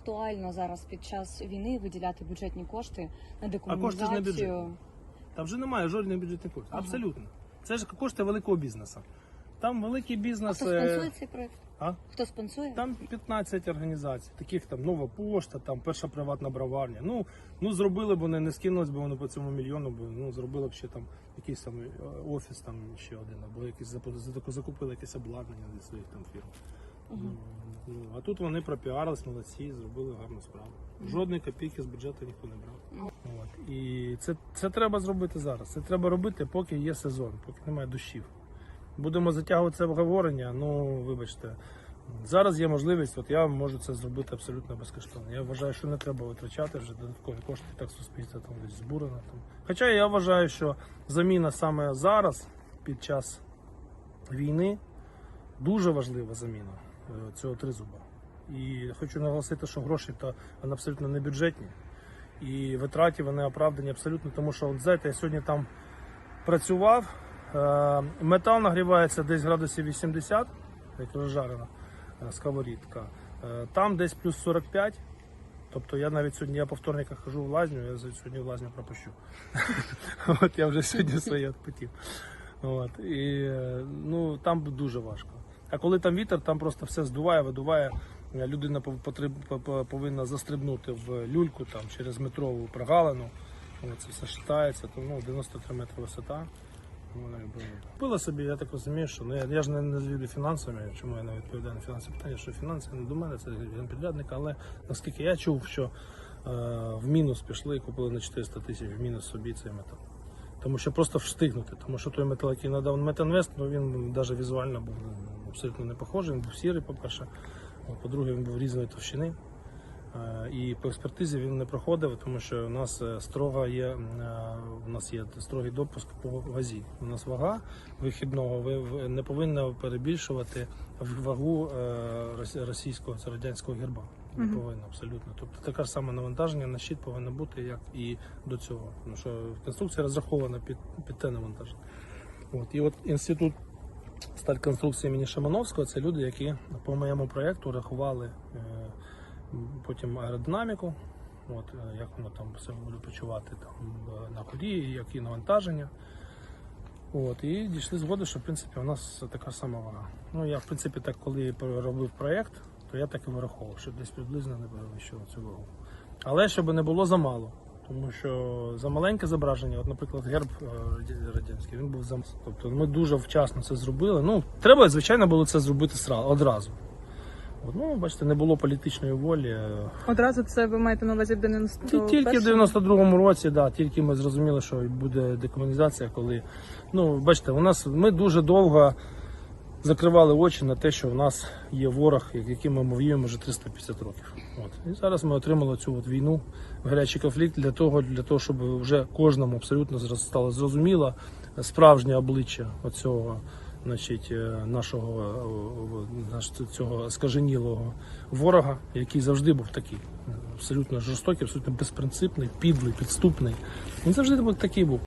актуально зараз під час війни виділяти бюджетні кошти на А кошти ж не декомунізацію? бюджетні. Там вже немає жодних бюджетних коштів. Ага. Абсолютно. Це ж кошти великого бізнесу. Там великий А бізнес. хто е, спонсує цей проект? А? Хто спонсує? Там 15 організацій, таких там нова пошта, там перша приватна броварня. Ну, ну зробили б вони, не скинулось б вони по цьому мільйону, бо ну зробили б ще там якийсь там е, офіс, там ще один, або за- закупили якесь обладнання для своїх там фірм. Мгм. Ну, а тут вони пропіарились, молодці, зробили гарну справу. Жодної копійки з бюджету ніхто не брав. От. І це, це треба зробити зараз. Це треба робити, поки є сезон, поки немає дощів. Будемо затягувати це обговорення, ну вибачте. Зараз є можливість, от я можу це зробити абсолютно безкоштовно. Я вважаю, що не треба витрачати вже додаткові кошти, так суспільство там десь збурено. Там. Хоча я вважаю, що заміна саме зараз, під час війни, дуже важлива заміна цього тризуба. І хочу наголосити, що гроші то вони абсолютно не бюджетні. І витраті вони оправдані абсолютно, тому що, от, знаєте, я сьогодні там працював, е, метал нагрівається десь градусів 80, як розжарена е, сковорідка. Е, Там десь плюс 45. Тобто я навіть сьогодні я по вторниках хожу в лазню, я сьогодні в лазню пропущу. От я вже сьогодні своє відпотів. От, і е, ну, там дуже важко. А коли там вітер, там просто все здуває, видуває. Е, Людина по- по- повинна застрибнути в люльку там, через метрову прогалину. Це все шатається, то ну, 93 метри висота. Ну, Купила собі, я так розумію, що ну, я, я ж не, не звідую фінансами, чому я не відповідаю на фінансові питання, що фінанси не до мене, це генпідрядника, але наскільки я чув, що е, в мінус пішли і купили на 400 тисяч в мінус собі цей метал. Тому що просто встигнути, тому що той метал, який надав Метинвест, ну він навіть візуально був абсолютно не похожий. Він був сірий, по-перше. По-друге, він був різної товщини. Е, І по експертизі він не проходив, тому що у нас е, строга є, е, у нас є строгий допуск по вазі. У нас вага вихідного ви ви не повинна перебільшувати вагу російського це радянського герба. Не Мгм. повинна абсолютно. Тобто таке ж саме навантаження на щит повинно бути, як і до цього. Тому що конструкція розрахована під, під те навантаження. От. І от інститут стальконструкції імені Шимановського це люди, які по моєму проєкту рахували е, потім аеродинаміку, от, е, як воно там все буде почувати там, е, на ході, які навантаження. От, і дійшли згоди, що в принципі у нас така сама вага. Ну я в принципі так, коли робив проєкт, то я так і вираховував, що десь приблизно не перевищував цю вагу. Але щоб не було замало. Тому що за маленьке зображення, от, наприклад, герб е, радянський, він був зам. Тобто ми дуже вчасно це зробили. Ну, треба, звичайно, було це зробити одразу. От, ну, бачите, не було політичної волі. е, Одразу це ви маєте на увазі в 90 Ті- Тільки в 92-му році, да, тільки ми зрозуміли, що буде декомунізація, коли ну бачите, у нас ми дуже довго закривали очі на те, що в нас є ворог, яким ми воюємо вже 350 років. От. І зараз ми отримали цю от війну, гарячий конфлікт для того, для того, щоб вже кожному абсолютно стало зрозуміло справжнє обличчя оцього. Значить, е, нашого е, цього скаженілого ворога, який завжди був такий, абсолютно жорстокий, абсолютно безпринципний, підлий, підступний. Він завжди був такий був.